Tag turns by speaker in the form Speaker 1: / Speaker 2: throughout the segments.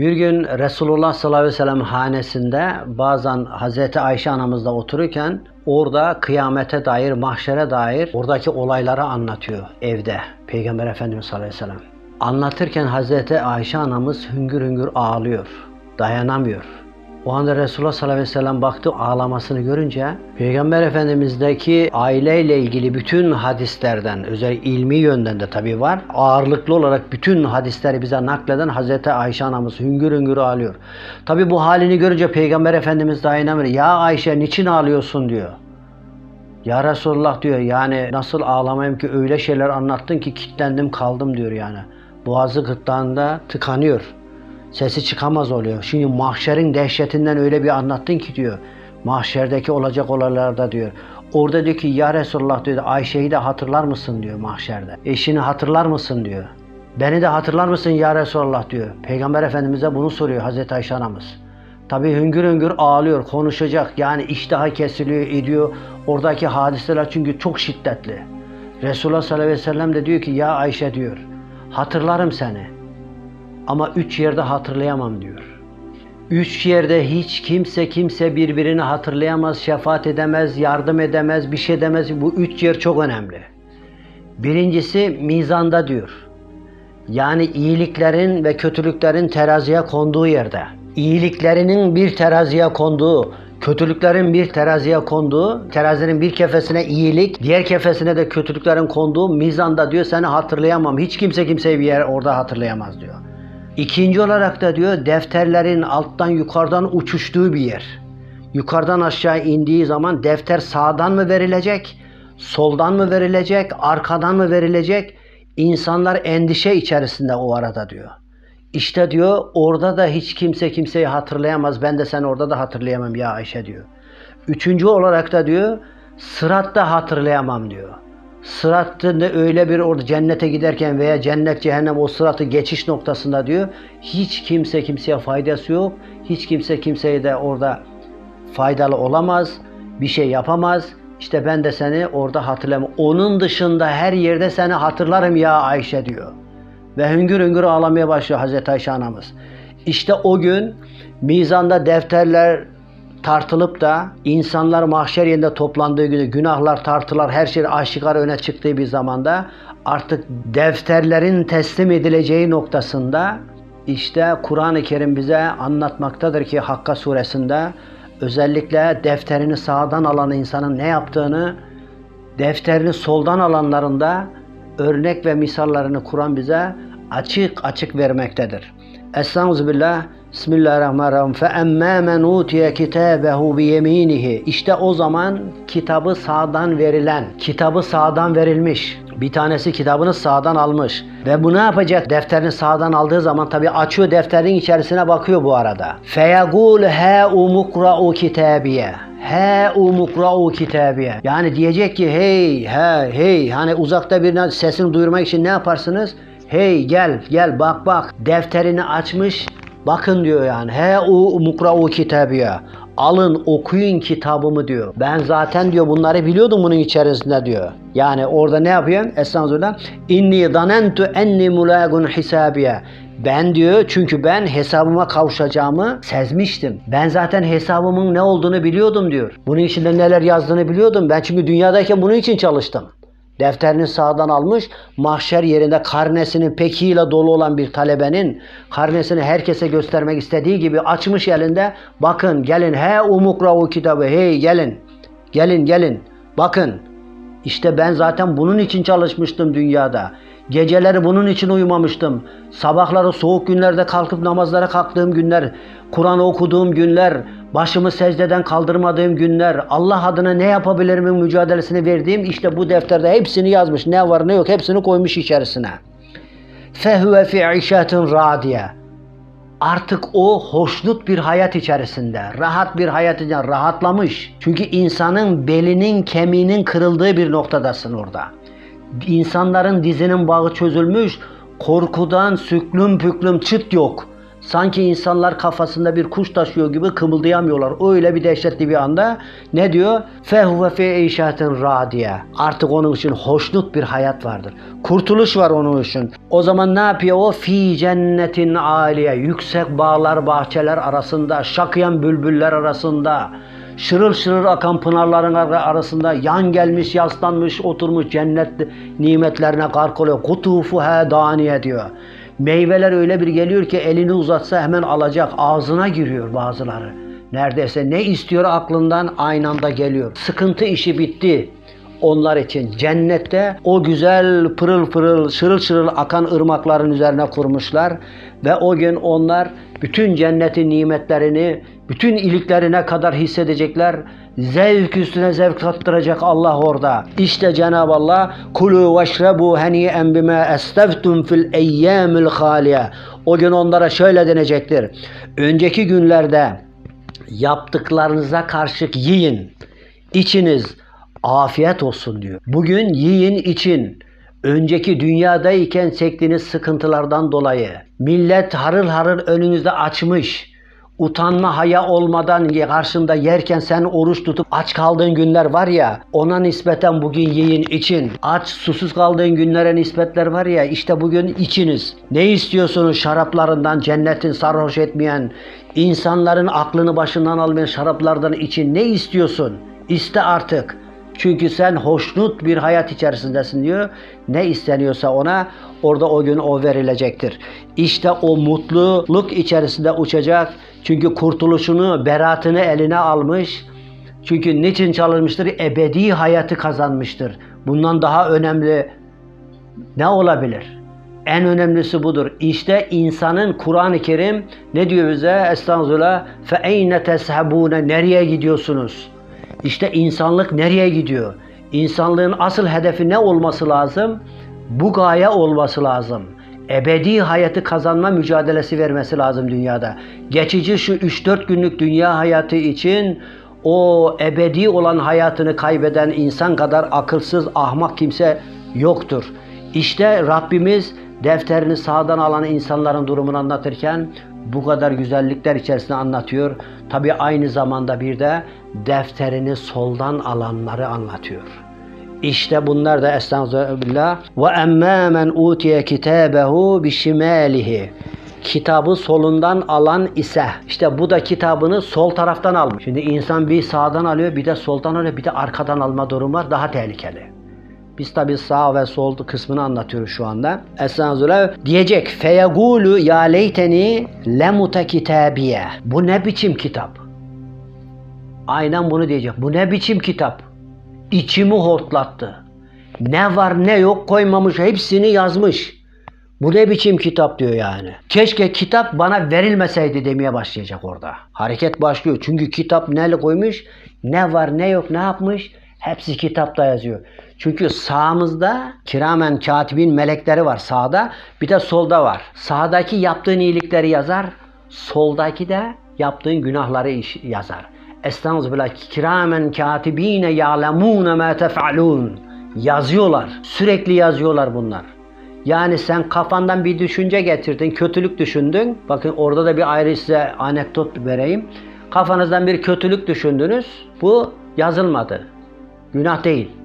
Speaker 1: Bir gün Resulullah sallallahu aleyhi ve sellem hanesinde bazen Hazreti Ayşe anamızla otururken orada kıyamete dair, mahşere dair oradaki olayları anlatıyor evde. Peygamber Efendimiz sallallahu aleyhi ve sellem. Anlatırken Hazreti Ayşe anamız hüngür hüngür ağlıyor. Dayanamıyor. O anda Resulullah sallallahu aleyhi ve sellem baktı ağlamasını görünce Peygamber Efendimiz'deki aileyle ilgili bütün hadislerden özel ilmi yönden de tabi var. Ağırlıklı olarak bütün hadisleri bize nakleden Hazreti Ayşe anamız hüngür hüngür ağlıyor. Tabi bu halini görünce Peygamber Efendimiz dayanamıyor. Ya Ayşe niçin ağlıyorsun diyor. Ya Resulullah diyor yani nasıl ağlamayayım ki öyle şeyler anlattın ki kitlendim kaldım diyor yani. Boğazı gırtlağında tıkanıyor. Sesi çıkamaz oluyor. Şimdi mahşerin dehşetinden öyle bir anlattın ki diyor. Mahşerdeki olacak olaylarda diyor. Orada diyor ki ya Resulullah diyor Ayşe'yi de hatırlar mısın diyor mahşerde. Eşini hatırlar mısın diyor. Beni de hatırlar mısın ya Resulullah diyor. Peygamber Efendimiz'e bunu soruyor Hazreti Ayşe anamız. Tabi hüngür hüngür ağlıyor, konuşacak. Yani iştahı kesiliyor, ediyor. Oradaki hadiseler çünkü çok şiddetli. Resulullah sallallahu aleyhi ve sellem de diyor ki ya Ayşe diyor. Hatırlarım seni. Ama üç yerde hatırlayamam diyor. Üç yerde hiç kimse kimse birbirini hatırlayamaz, şefaat edemez, yardım edemez, bir şey demez. Bu üç yer çok önemli. Birincisi mizanda diyor. Yani iyiliklerin ve kötülüklerin teraziye konduğu yerde. İyiliklerinin bir teraziye konduğu, kötülüklerin bir teraziye konduğu, terazinin bir kefesine iyilik, diğer kefesine de kötülüklerin konduğu mizanda diyor seni hatırlayamam. Hiç kimse kimseyi bir yer orada hatırlayamaz diyor. İkinci olarak da diyor defterlerin alttan yukarıdan uçuştuğu bir yer. Yukarıdan aşağı indiği zaman defter sağdan mı verilecek, soldan mı verilecek, arkadan mı verilecek? İnsanlar endişe içerisinde o arada diyor. İşte diyor orada da hiç kimse kimseyi hatırlayamaz. Ben de sen orada da hatırlayamam ya Ayşe diyor. Üçüncü olarak da diyor sıratta hatırlayamam diyor. Sıratta da öyle bir orada cennete giderken veya cennet cehennem o sıratı geçiş noktasında diyor. Hiç kimse kimseye faydası yok. Hiç kimse kimseye de orada faydalı olamaz. Bir şey yapamaz. İşte ben de seni orada hatırlamam. Onun dışında her yerde seni hatırlarım ya Ayşe diyor. Ve hüngür hüngür ağlamaya başlıyor Hazreti Ayşe anamız. İşte o gün mizanda defterler tartılıp da insanlar mahşer yerinde toplandığı günü günahlar tartılar her şey aşikar öne çıktığı bir zamanda artık defterlerin teslim edileceği noktasında işte Kur'an-ı Kerim bize anlatmaktadır ki Hakka suresinde özellikle defterini sağdan alan insanın ne yaptığını defterini soldan alanlarında örnek ve misallarını Kur'an bize açık açık vermektedir. Estağfirullah. Bismillahirrahmanirrahim. Fe emmâ men utiye kitâbehu biyemînihi. İşte o zaman kitabı sağdan verilen, kitabı sağdan verilmiş. Bir tanesi kitabını sağdan almış. Ve bu ne yapacak? Defterini sağdan aldığı zaman tabi açıyor defterin içerisine bakıyor bu arada. Feyagul he umukra'u kitabiye. He umukra'u kitabiye. Yani diyecek ki hey he hey hani uzakta birine sesini duyurmak için ne yaparsınız? Hey gel gel bak bak defterini açmış bakın diyor yani he u mukra'u kitabiye alın okuyun kitabımı diyor. Ben zaten diyor bunları biliyordum bunun içerisinde diyor. Yani orada ne yapıyorsun? Estağfurullah. İnni danentu enni mulagun hisabiye. Ben diyor çünkü ben hesabıma kavuşacağımı sezmiştim. Ben zaten hesabımın ne olduğunu biliyordum diyor. Bunun içinde neler yazdığını biliyordum. Ben çünkü dünyadayken bunun için çalıştım. Defterini sağdan almış, mahşer yerinde karnesinin pekiyle dolu olan bir talebenin karnesini herkese göstermek istediği gibi açmış elinde. Bakın gelin he umukravu kitabı hey gelin. Gelin gelin. Bakın. İşte ben zaten bunun için çalışmıştım dünyada. Geceleri bunun için uyumamıştım. Sabahları soğuk günlerde kalkıp namazlara kalktığım günler, Kur'an okuduğum günler, başımı secdeden kaldırmadığım günler, Allah adına ne yapabilirimin mücadelesini verdiğim işte bu defterde hepsini yazmış. Ne var ne yok hepsini koymuş içerisine. Fehüve fi işatin radiye. Artık o hoşnut bir hayat içerisinde, rahat bir hayat içerisinde, rahatlamış. Çünkü insanın belinin, kemiğinin kırıldığı bir noktadasın orada. İnsanların dizinin bağı çözülmüş, korkudan süklüm püklüm çıt yok. Sanki insanlar kafasında bir kuş taşıyor gibi kımıldayamıyorlar. Öyle bir dehşetli bir anda ne diyor? Fehuve fi eşatin radiye. Artık onun için hoşnut bir hayat vardır. Kurtuluş var onun için. O zaman ne yapıyor o? Fi cennetin aliye. Yüksek bağlar, bahçeler arasında, şakıyan bülbüller arasında, şırıl şırıl akan pınarların ar- arasında yan gelmiş, yaslanmış, oturmuş cennet nimetlerine gark oluyor. Kutufu he daniye diyor. Meyveler öyle bir geliyor ki elini uzatsa hemen alacak. Ağzına giriyor bazıları. Neredeyse ne istiyor aklından aynı anda geliyor. Sıkıntı işi bitti onlar için. Cennette o güzel pırıl pırıl şırıl şırıl akan ırmakların üzerine kurmuşlar ve o gün onlar bütün cennetin nimetlerini bütün iliklerine kadar hissedecekler. Zevk üstüne zevk tattıracak Allah orada. İşte Cenab-ı Allah kulu veşrebu haniyen bima esteftum fil eyyamil haliye. O gün onlara şöyle denecektir. Önceki günlerde yaptıklarınıza karşılık yiyin. İçiniz afiyet olsun diyor. Bugün yiyin için önceki dünyadayken çektiğiniz sıkıntılardan dolayı millet harıl harıl önünüzde açmış. Utanma haya olmadan karşında yerken sen oruç tutup aç kaldığın günler var ya ona nispeten bugün yiyin için. Aç susuz kaldığın günlere nispetler var ya işte bugün içiniz. Ne istiyorsunuz şaraplarından cennetin sarhoş etmeyen insanların aklını başından almayan şaraplardan için ne istiyorsun? İste artık. Çünkü sen hoşnut bir hayat içerisindesin diyor. Ne isteniyorsa ona orada o gün o verilecektir. İşte o mutluluk içerisinde uçacak. Çünkü kurtuluşunu, beratını eline almış. Çünkü niçin çalışmıştır? Ebedi hayatı kazanmıştır. Bundan daha önemli ne olabilir? En önemlisi budur. İşte insanın Kur'an-ı Kerim ne diyor bize? Estağfurullah. Fe eyne teshabune? Nereye gidiyorsunuz? İşte insanlık nereye gidiyor? İnsanlığın asıl hedefi ne olması lazım? Bu gaye olması lazım. Ebedi hayatı kazanma mücadelesi vermesi lazım dünyada. Geçici şu 3-4 günlük dünya hayatı için o ebedi olan hayatını kaybeden insan kadar akılsız, ahmak kimse yoktur. İşte Rabbimiz defterini sağdan alan insanların durumunu anlatırken bu kadar güzellikler içerisinde anlatıyor. Tabi aynı zamanda bir de defterini soldan alanları anlatıyor. İşte bunlar da estağfirullah. Ve emmâ men utiye kitâbehu bişimâlihi. Kitabı solundan alan ise işte bu da kitabını sol taraftan almış. Şimdi insan bir sağdan alıyor bir de soldan alıyor bir de arkadan alma durumu var daha tehlikeli. Biz tabi sağ ve sol kısmını anlatıyoruz şu anda. Estağfirullah diyecek feyegulu ya leyteni lemuta kitabiye. Bu ne biçim kitap? Aynen bunu diyecek. Bu ne biçim kitap? İçimi hortlattı. Ne var ne yok koymamış hepsini yazmış. Bu ne biçim kitap diyor yani. Keşke kitap bana verilmeseydi demeye başlayacak orada. Hareket başlıyor. Çünkü kitap neyle koymuş? Ne var ne yok ne yapmış? Hepsi kitapta yazıyor. Çünkü sağımızda kiramen katibin melekleri var sağda. Bir de solda var. Sağdaki yaptığın iyilikleri yazar. Soldaki de yaptığın günahları yazar. Estağfirullah kiramen katibine ya'lemune ma tef'alun. Yazıyorlar. Sürekli yazıyorlar bunlar. Yani sen kafandan bir düşünce getirdin, kötülük düşündün. Bakın orada da bir ayrı size anekdot vereyim. Kafanızdan bir kötülük düşündünüz. Bu yazılmadı. Günah değil.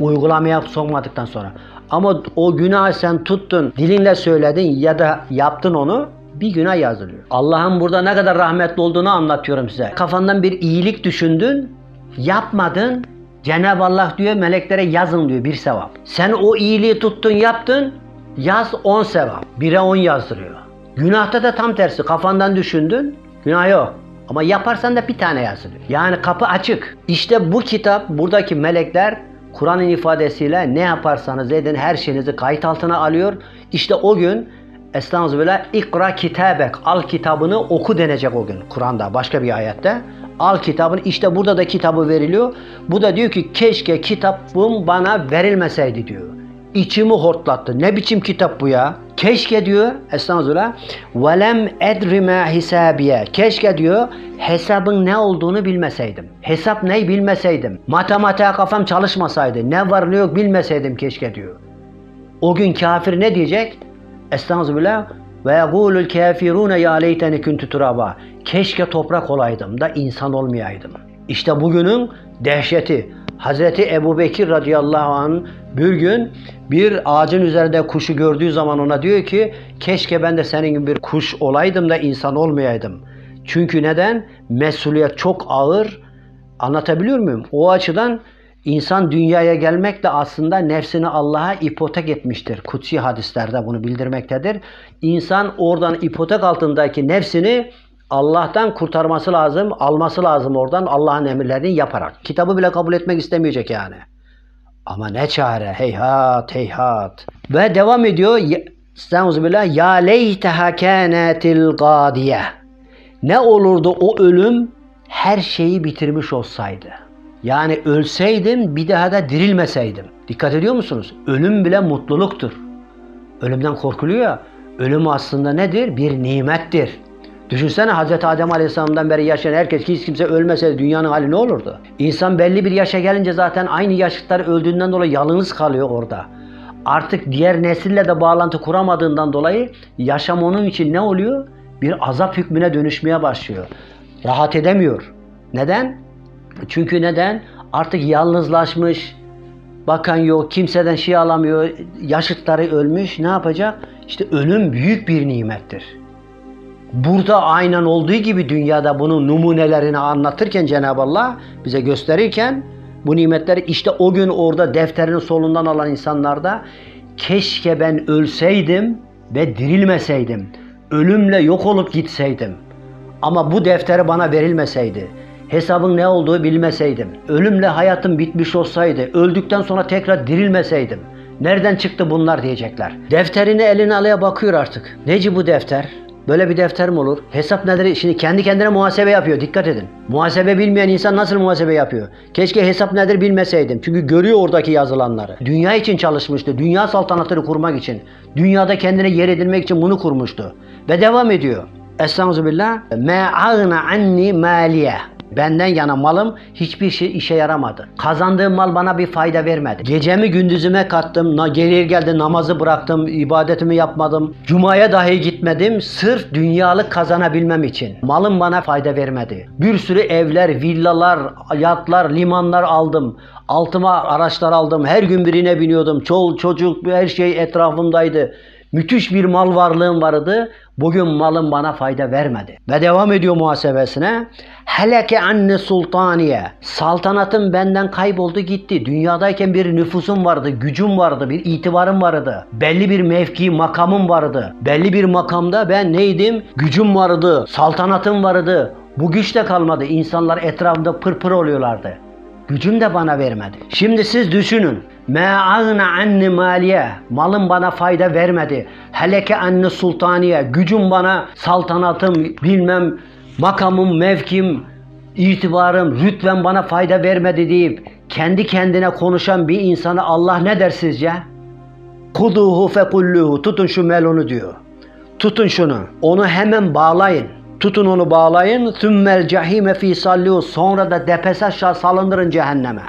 Speaker 1: Uygulamaya sokmadıktan sonra. Ama o günahı sen tuttun, dilinle söyledin ya da yaptın onu bir günah yazılıyor. Allah'ın burada ne kadar rahmetli olduğunu anlatıyorum size. Kafandan bir iyilik düşündün, yapmadın. Cenab-ı Allah diyor meleklere yazın diyor bir sevap. Sen o iyiliği tuttun yaptın, yaz 10 sevap. 1'e 10 yazdırıyor. Günahta da tam tersi. Kafandan düşündün, günah yok. Ama yaparsan da bir tane yazılıyor. Yani kapı açık. İşte bu kitap buradaki melekler Kur'an'ın ifadesiyle ne yaparsanız edin her şeyinizi kayıt altına alıyor. İşte o gün Estağfirullah ikra kitabek al kitabını oku denecek o gün Kur'an'da başka bir ayette. Al kitabını işte burada da kitabı veriliyor. Bu da diyor ki keşke kitabım bana verilmeseydi diyor. İçimi hortlattı. Ne biçim kitap bu ya? Keşke diyor Estağfirullah. Velem edrime hisabiye. Keşke diyor hesabın ne olduğunu bilmeseydim. Hesap ne bilmeseydim. Matematiğe kafam çalışmasaydı. Ne var ne yok bilmeseydim keşke diyor. O gün kafir ne diyecek? Estağfirullah. Ve yegulul kafirune ya leyteni kuntu turaba. Keşke toprak olaydım da insan olmayaydım. İşte bugünün dehşeti. Hazreti Ebu Bekir radıyallahu anh bir gün bir ağacın üzerinde kuşu gördüğü zaman ona diyor ki keşke ben de senin gibi bir kuş olaydım da insan olmayaydım. Çünkü neden? Mesuliyet çok ağır. Anlatabiliyor muyum? O açıdan insan dünyaya gelmekle aslında nefsini Allah'a ipotek etmiştir. Kutsi hadislerde bunu bildirmektedir. İnsan oradan ipotek altındaki nefsini Allah'tan kurtarması lazım, alması lazım oradan Allah'ın emirlerini yaparak. Kitabı bile kabul etmek istemeyecek yani. Ama ne çare heyhat heyhat. Ve devam ediyor. Estağfirullah. Ya leyteha kânetil gâdiye. Ne olurdu o ölüm her şeyi bitirmiş olsaydı. Yani ölseydim bir daha da dirilmeseydim. Dikkat ediyor musunuz? Ölüm bile mutluluktur. Ölümden korkuluyor ya. Ölüm aslında nedir? Bir nimettir. Düşünsene Hz. Adem Aleyhisselam'dan beri yaşayan herkes hiç kimse ölmeseydi dünyanın hali ne olurdu? İnsan belli bir yaşa gelince zaten aynı yaşıtlar öldüğünden dolayı yalnız kalıyor orada. Artık diğer nesille de bağlantı kuramadığından dolayı yaşam onun için ne oluyor? Bir azap hükmüne dönüşmeye başlıyor. Rahat edemiyor. Neden? Çünkü neden? Artık yalnızlaşmış, bakan yok, kimseden şey alamıyor, yaşıtları ölmüş. Ne yapacak? İşte ölüm büyük bir nimettir. Burada aynen olduğu gibi dünyada bunun numunelerini anlatırken Cenab-ı Allah bize gösterirken bu nimetleri işte o gün orada defterinin solundan alan insanlarda keşke ben ölseydim ve dirilmeseydim. Ölümle yok olup gitseydim. Ama bu defteri bana verilmeseydi. Hesabın ne olduğu bilmeseydim. Ölümle hayatım bitmiş olsaydı. Öldükten sonra tekrar dirilmeseydim. Nereden çıktı bunlar diyecekler. Defterini eline alaya bakıyor artık. Neci bu defter? Böyle bir defter mi olur? Hesap nedir? Şimdi kendi kendine muhasebe yapıyor. Dikkat edin. Muhasebe bilmeyen insan nasıl muhasebe yapıyor? Keşke hesap nedir bilmeseydim. Çünkü görüyor oradaki yazılanları. Dünya için çalışmıştı. Dünya saltanatını kurmak için. Dünyada kendine yer edinmek için bunu kurmuştu. Ve devam ediyor. Estağfirullah. Ma agna anni maliye. Benden yana malım hiçbir şey işe yaramadı. Kazandığım mal bana bir fayda vermedi. Gecemi gündüzüme kattım. Geriye geldi namazı bıraktım. ibadetimi yapmadım. Cumaya dahi gitmedim. Sırf dünyalık kazanabilmem için. Malım bana fayda vermedi. Bir sürü evler, villalar, yatlar, limanlar aldım. Altıma araçlar aldım. Her gün birine biniyordum. Çol çocuk her şey etrafımdaydı. Müthiş bir mal varlığım vardı. Bugün malım bana fayda vermedi. Ve devam ediyor muhasebesine. Heleke anne sultaniye. Saltanatım benden kayboldu gitti. Dünyadayken bir nüfusum vardı, gücüm vardı, bir itibarım vardı. Belli bir mevki, makamım vardı. Belli bir makamda ben neydim? Gücüm vardı, saltanatım vardı. Bu güç de kalmadı. İnsanlar etrafımda pırpır oluyorlardı. Gücüm de bana vermedi. Şimdi siz düşünün. Ma agna anni maliye. Malım bana fayda vermedi. Heleke anni sultaniye. Gücüm bana saltanatım, bilmem makamım, mevkim, itibarım, rütbem bana fayda vermedi deyip kendi kendine konuşan bir insana Allah ne der sizce? Kuduhu fekulluhu. Tutun şu melonu diyor. Tutun şunu. Onu hemen bağlayın. Tutun onu bağlayın. Sümmel cehime fi sallu. Sonra da depes aşağı salındırın cehenneme.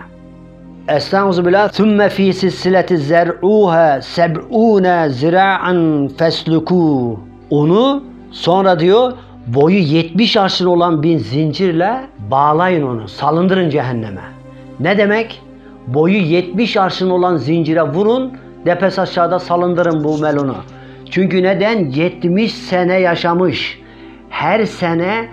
Speaker 1: Estağfirullah. Sümme fi silsileti zer'uha seb'une zira'an fesluku. Onu sonra diyor boyu 70 arşın olan bir zincirle bağlayın onu. Salındırın cehenneme. Ne demek? Boyu 70 arşın olan zincire vurun. Depes aşağıda salındırın bu melonu. Çünkü neden? 70 sene yaşamış. Her sene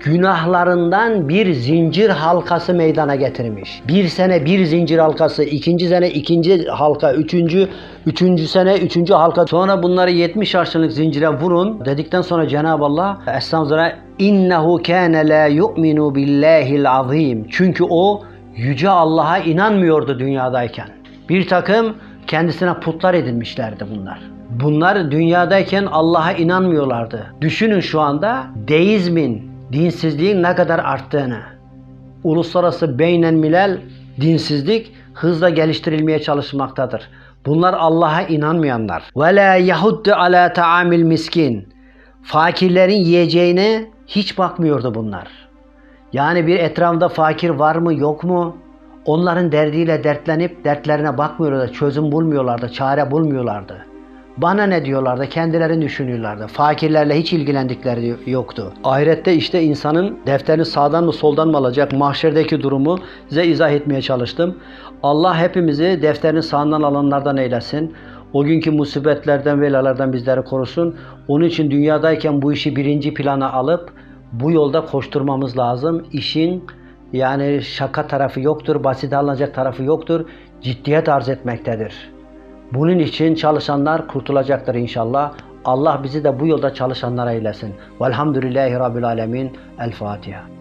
Speaker 1: günahlarından bir zincir halkası meydana getirmiş. Bir sene bir zincir halkası, ikinci sene ikinci halka, üçüncü, üçüncü sene üçüncü halka. Sonra bunları 70 arşınlık zincire vurun dedikten sonra Cenab-ı Allah Estağfirullah innehu kâne la yu'minu billahil azim. Çünkü o yüce Allah'a inanmıyordu dünyadayken. Bir takım kendisine putlar edinmişlerdi bunlar. Bunlar dünyadayken Allah'a inanmıyorlardı. Düşünün şu anda deizmin, dinsizliğin ne kadar arttığını. Uluslararası beynen milel dinsizlik hızla geliştirilmeye çalışmaktadır. Bunlar Allah'a inanmayanlar. Ve la yahuddu ala taamil miskin. Fakirlerin yiyeceğine hiç bakmıyordu bunlar. Yani bir etrafında fakir var mı yok mu? Onların derdiyle dertlenip dertlerine bakmıyorlardı, çözüm bulmuyorlardı, çare bulmuyorlardı. Bana ne diyorlardı? Kendilerini düşünüyorlardı. Fakirlerle hiç ilgilendikleri yoktu. Ahirette işte insanın defterini sağdan mı soldan mı alacak mahşerdeki durumu size izah etmeye çalıştım. Allah hepimizi defterini sağından alanlardan eylesin. O günkü musibetlerden, belalardan bizleri korusun. Onun için dünyadayken bu işi birinci plana alıp bu yolda koşturmamız lazım. İşin yani şaka tarafı yoktur, basit alınacak tarafı yoktur. Ciddiyet arz etmektedir. Bunun için çalışanlar kurtulacaktır inşallah. Allah bizi de bu yolda çalışanlara eylesin. Velhamdülillahi Rabbil Alemin. El Fatiha.